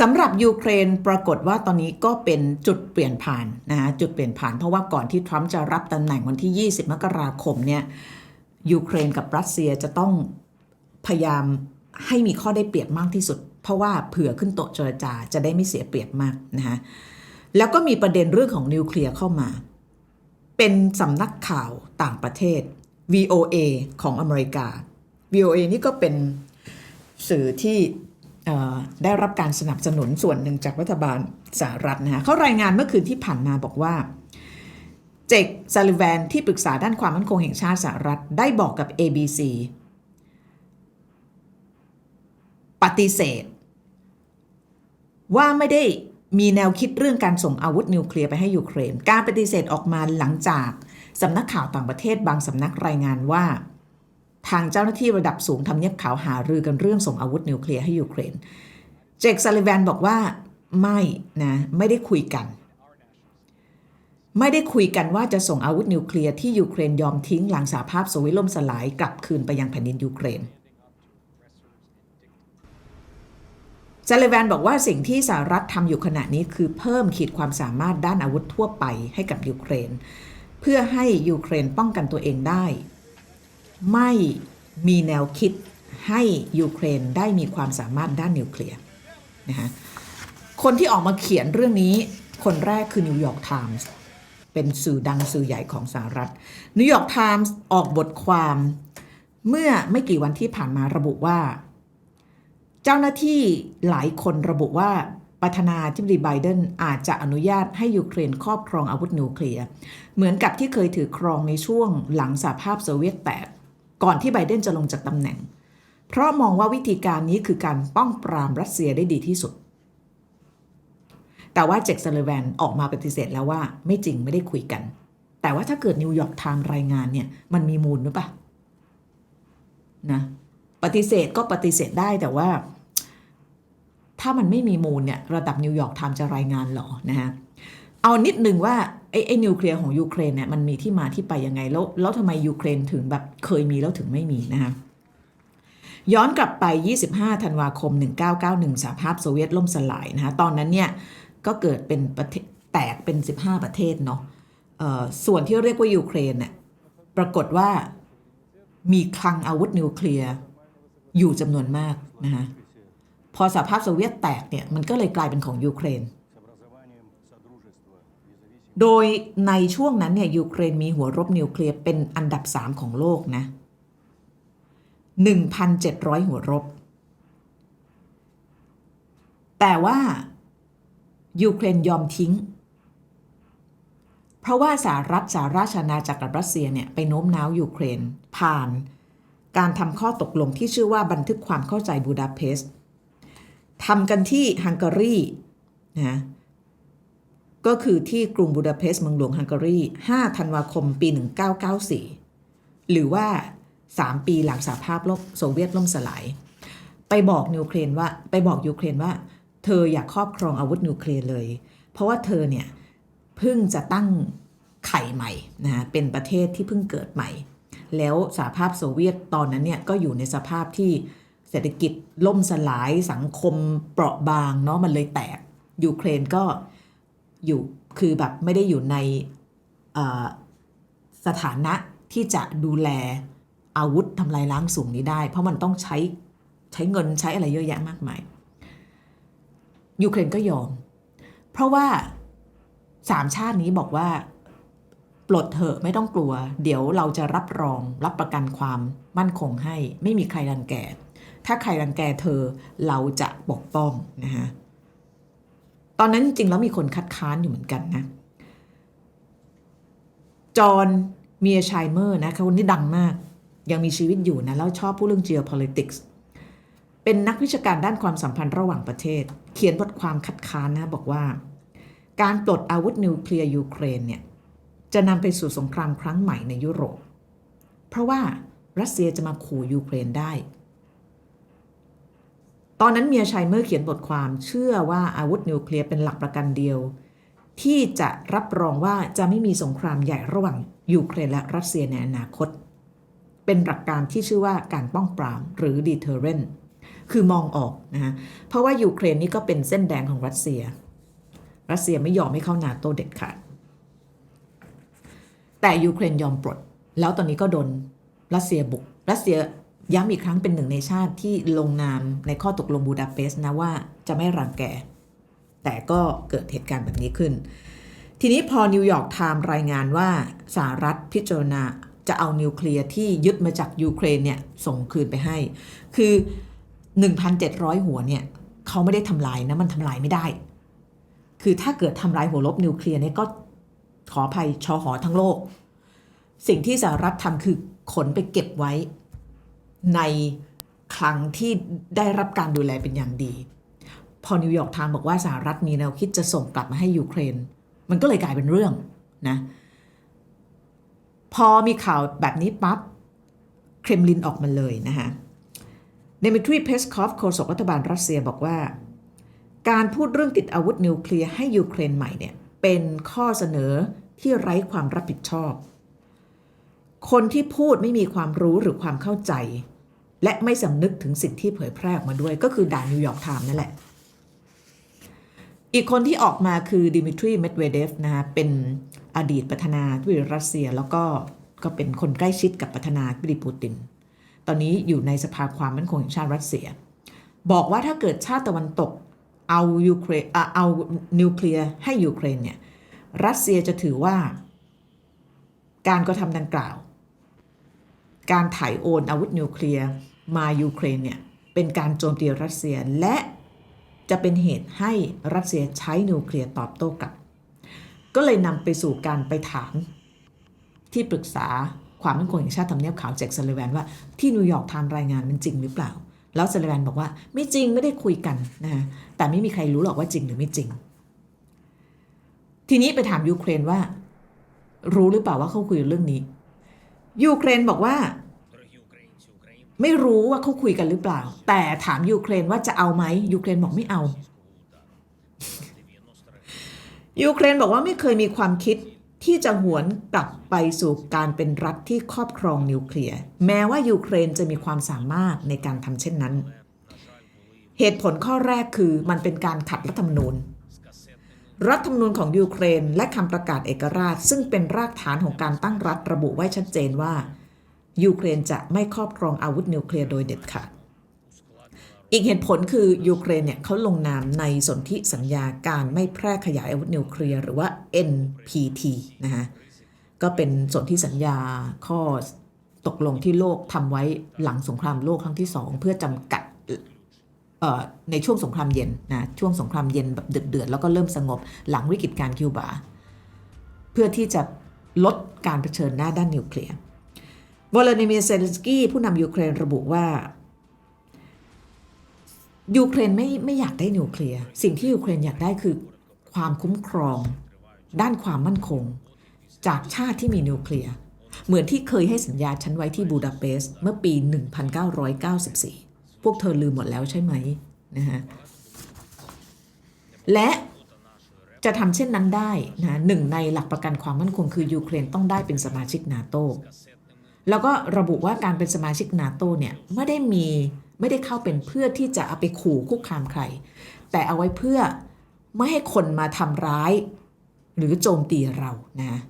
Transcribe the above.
สำหรับยูเครนปรากฏว่าตอนนี้ก็เป็นจุดเปลี่ยนผ่านนะฮะจุดเปลี่ยนผ่านเพราะว่าก่อนที่ทรัมป์จะรับตำแหน่งวันที่ 20 มกราคมเนี่ยยูเครนกับรัสเซียจะต้องพยายามให้มีข้อได้เปรียบมากที่สุด เพราะว่าเผื่อขึ้นโต๊ะเจรจาจะได้ไม่เสียเปรียบมากนะฮะแล้วก็มีประเด็นเรื่องของนิวเคลียร์เข้ามา เป็นสำนักข่าวต่างประเทศ VOA ของอเมริกา VOA นี่ก็เป็นสื่อที่ ได้รับการสนับสนุนส่วนหนึ่งจากรัฐบาลสหรัฐนะฮะเขารายงานเมื่อคืนที่ผ่านมาบอกว่า เจคซาลิแวนที่ปรึกษาด้านความมั่นคงแห่งชาติสหรัฐได้บอกกับ ABC ปฏิเสธ ว่าไม่ได้มีแนวคิดเรื่องการส่งอาวุธนิวเคลียร์ไปให้ยูเครน การปฏิเสธออกมาหลังจากสำนักข่าวต่างประเทศบางสำนักรายงานว่า ทางเจ้าหน้าที่ระดับสูงทำเนียบขาวหารือกันเรื่องส่งอาวุธนิวเคลียร์ให้ยูเครน เจคซาลิแวนบอกว่าไม่นะไม่ได้คุยกัน ไม่ได้คุยกันว่าจะส่งอาวุธนิวเคลียร์ที่ยูเครนยอมทิ้งหลังสหภาพโซเวียตล่มสลายกลับคืนไปยังแผ่นดินยูเครนซาลิแวนบอกว่าสิ่งที่สหรัฐทำอยู่ขณะนี้คือเพิ่มขีดความสามารถด้านอาวุธทั่วไปให้กับยูเครน เพื่อให้ยูเครนป้องกันตัวเองได้ ไม่มีแนวคิดให้ยูเครนได้มีความสามารถด้านนิวเคลียร์นะฮะคนที่ออกมาเขียนเรื่องนี้คนแรกคือนิวยอร์กไทมส์เป็นสื่อดังสื่อใหญ่ของสหรัฐนิวยอร์กไทมส์ออกบทความเมื่อไม่กี่วันที่ผ่านมาระบุว่า เจ้าหน้าที่หลายคนระบุว่าประธานาธิบดีไบเดนอาจจะอนุญาตให้ยูเครนครอบครองอาวุธนิวเคลียร์ เหมือนกับที่เคยถือครองในช่วงหลังสหภาพโซเวียตแตก ก่อนที่ไบเดนจะลงจากตำแหน่ง เพราะมองว่าวิธีการนี้คือการป้องปรามรัสเซียได้ดีที่สุด แต่ว่าเจคซาเลแวนออกมาปฏิเสธแล้วว่าไม่จริงไม่ได้คุยกัน แต่ว่าถ้าเกิดนิวยอร์กไทม์รายงานเนี่ยมันมีมูลหรือเปล่านะปฏิเสธก็ปฏิเสธได้แต่ว่า ถ้ามันไม่มีมูลเนี่ยระดับนิวยอร์กไทม์จะรายงานหรอนะฮะเอานิดหนึ่งว่า ไอ้ไอ้นิวเคลียร์ของยูเครนเนี่ยมันมีที่มาที่ไปยังไง แล้วแล้วทำไมยูเครนถึงแบบเคยมีแล้วถึงไม่มีนะคะย้อนกลับไป 25 ธันวาคม 1991สหภาพโซเวียตล่มสลายนะคะตอนนั้นเนี่ยก็เกิดเป็นประเทศแตกเป็น 15 ประเทศเนาะส่วนที่เรียกว่ายูเครนเนี่ยปรากฏว่ามีคลังอาวุธนิวเคลียร์อยู่จำนวนมากนะคะพอสหภาพโซเวียตแตกเนี่ยมันก็เลยกลายเป็นของยูเครน โดยในช่วงนั้นเนี่ยยูเครนมีหัวรบนิวเคลียร์เป็นอันดับ 3 ของโลกนะ 1,700 หัวรบ แต่ว่ายูเครนยอมทิ้ง เพราะว่าสหรัฐสหราชอาณาจักรกับรัสเซียเนี่ยไปโน้มน้าวยูเครนผ่านการทำข้อตกลงที่ชื่อว่าบันทึกความเข้าใจบูดาเปสต์ทำกันที่ฮังการีนะ ก็คือที่กรุงบูดาเปสต์เมืองหลวงฮังการี 5 ธันวาคม ปี 1994 หรือว่า 3 ปีหลังสหภาพโลกโซเวียตล่มสลาย ไปบอกนิวเครนว่าไปบอกยูเครนว่า เธออยากครอบครองอาวุธนิวเคลียร์เลย เพราะว่าเธอเนี่ยเพิ่งจะตั้งไข่ใหม่นะเป็นประเทศที่เพิ่งเกิดใหม่ แล้วสหภาพโซเวียตตอนนั้นเนี่ยก็อยู่ในสภาพที่เศรษฐกิจล่มสลายสังคมเปราะบางเนาะมันเลยแตกยูเครนก็ อยู่คือแบบไม่ได้อยู่ในสถานะที่จะดูแลอาวุธทำลายล้างสูงนี้ได้ เพราะมันต้องใช้ใช้เงินใช้อะไรเยอะแยะมากมายยูเครนก็ยอม เพราะว่าสามชาตินี้บอกว่า ปลดเถอะไม่ต้องกลัว เดี๋ยวเราจะรับรองรับประกันความมั่นคงให้ ไม่มีใครรังแก ถ้าใครรังแกเธอเราจะปกป้องนะฮะ ตอนนั้นจริงๆแล้วมีคนคัดค้านอยู่เหมือนกันนะจอห์นเมียชัยเมอร์นะคนนี้ดังมาก ยังมีชีวิตอยู่นะ แล้วชอบพูดเรื่อง geopolitics เป็นนักวิชาการด้านความสัมพันธ์ระหว่างประเทศ เขียนบทความคัดค้านนะบอกว่า การปลดอาวุธนิวเคลียร์ยูเครนเนี่ย จะนำไปสู่สงครามครั้งใหม่ในยุโรป เพราะว่ารัสเซียจะมาขู่ยูเครนได้ ตอนนั้นเมียชัยเมื่อเขียนบทความเชื่อว่าอาวุธนิวเคลียร์เป็นหลักประกันเดียว ที่จะรับรองว่าจะไม่มีสงครามใหญ่ระหว่างยูเครนและรัสเซียในอนาคต เป็นหลักการที่ชื่อว่าการป้องปรามหรือ deterrent คือมองออกนะฮะเพราะว่ายูเครนนี่ก็เป็นเส้นแดงของรัสเซีย รัสเซียไม่ยอมให้เข้านาโตเด็ดขาดแต่ยูเครนยอมปลด แล้วตอนนี้ก็โดนรัสเซียบุกรัสเซีย ย้ำอีกครั้งเป็นหนึ่งในชาติที่ลงนามในข้อตกลงบูดาเปสต์นะว่าจะไม่รังแก แต่ก็เกิดเหตุการณ์แบบนี้ขึ้น ทีนี้พอนิวยอร์กไทม์รายงานว่าสหรัฐพิจารณาจะเอานิวเคลียร์ที่ยึดมาจากยูเครนเนี่ยส่งคืนไปให้ คือ 1,700 หัวเนี่ยเขาไม่ได้ทำลายนะมันทำลายไม่ได้ คือถ้าเกิดทำลายหัวลบนิวเคลียร์เนี่ยก็ขออภัยชอหอทั้งโลก สิ่งที่สหรัฐทำคือขนไปเก็บไว้ ในคลังที่ได้รับการดูแลเป็นอย่างดี พอนิวยอร์กไทม์บอกว่าสหรัฐมีแนวคิดจะส่งกลับมาให้ยูเครน มันก็เลยกลายเป็นเรื่องนะพอมีข่าวแบบนี้ปั๊บเครมลินออกมาเลยนะคะเดมิทรีเพสคอฟโฆษกรัฐบาลรัสเซียบอกว่า การพูดเรื่องติดอาวุธนิวเคลียร์ให้ยูเครนใหม่เนี่ยเป็นข้อเสนอที่ไร้ความรับผิดชอบ คนที่พูดไม่มีความรู้หรือความเข้าใจ และไม่สำนึกถึงสิ่งที่เผยแพร่ออกมาด้วย ก็คือด่านิวยอร์กไทม์นั่นแหละ อีกคนที่ออกมาคือดิมิทรีเมดเวเดฟนะคะเป็นอดีตประธานาธิบดีรัสเซียแล้วก็ก็เป็นคนใกล้ชิดกับประธานาธิบดีปูติน ตอนนี้อยู่ในสภาความมั่นคงแห่งชาติรัสเซีย บอกว่าถ้าเกิดชาติตะวันตกเอายูเครนเอาเอานิวเคลียร์ให้ยูเครนเนี่ยรัสเซียจะถือว่าการกระทำดังกล่าว การถ่ายโอนอาวุธนิวเคลียร์ มายูเครนเนี่ยเป็นการโจมตีรัสเซียและจะเป็นเหตุให้รัสเซียใช้นิวเคลียร์ตอบโต้กลับ ก็เลยนำไปสู่การไปถามที่ปรึกษาความมั่นคงแห่งชาติทำเนียบขาวแจ็คสเลแวนว่าที่นิวยอร์กทำรายงานมันจริงหรือเปล่า แล้วสเลแวนบอกว่าไม่จริงไม่ได้คุยกันนะคะแต่ไม่มีใครรู้หรอกว่าจริงหรือไม่จริง ทีนี้ไปถามยูเครนว่า รู้หรือเปล่าว่าเขาคุยเรื่องนี้ยูเครนบอกว่า ไม่รู้ว่าเขาคุยกันหรือเปล่า แต่ถามยูเครนว่าจะเอาไหมยูเครนบอกไม่เอา ยูเครนบอกว่าไม่เคยมีความคิดที่จะหวนกลับไปสู่การเป็นรัฐที่ครอบครองนิวเคลียร์แม้ว่ายูเครนจะมีความสามารถในการทำเช่นนั้น เหตุผลข้อแรกคือมันเป็นการขัดรัฐธรรมนูญ รัฐธรรมนูญของยูเครนและคำประกาศเอกราช ซึ่งเป็นรากฐานของการตั้งรัฐระบุไว้ชัดเจนว่า ยูเครนจะไม่ครอบครองอาวุธนิวเคลียร์โดยเด็ดขาดอีกเหตุผลคือยูเครนเนี่ยเขาลงนามในสนธิสัญญาการไม่แพร่ขยายอาวุธนิวเคลียร์หรือว่า NPT นะฮะก็เป็นสนธิสัญญาข้อตกลงที่โลกทำไว้หลังสงครามโลกครั้งที่สองเพื่อจำกัดในช่วงสงครามเย็นนะช่วงสงครามเย็นแบบเดือดๆแล้วก็เริ่มสงบหลังวิกฤตการคิวบา เพื่อที่จะลดการเผชิญหน้าด้านนิวเคลียร์ วลาดิเมียร์เซเลนสกี้ผู้นำยูเครนระบุว่ายูเครนไม่ไม่อยากได้นิวเคลียร์สิ่งที่ยูเครนอยากได้คือความคุ้มครอง ด้านความมั่นคง จากชาติที่มีนิวเคลียร์เหมือนที่เคยให้สัญญาฉันไว้ที่บูดาเปสต์เมื่อปี 1994 พวกเธอลืมหมดแล้วใช่ไหมนะฮะและจะทำเช่นนั้นได้นะหนึ่งในหลักประกันความมั่นคงคือยูเครนต้องได้เป็นสมาชิกนาโต แล้วก็ระบุว่าการเป็นสมาชิกนาโตเนี่ยไม่ได้มีไม่ได้เข้าเป็นเพื่อที่จะเอาไปขู่คุกคามใคร แต่เอาไว้เพื่อไม่ให้คนมาทำร้าย หรือโจมตีเรานะ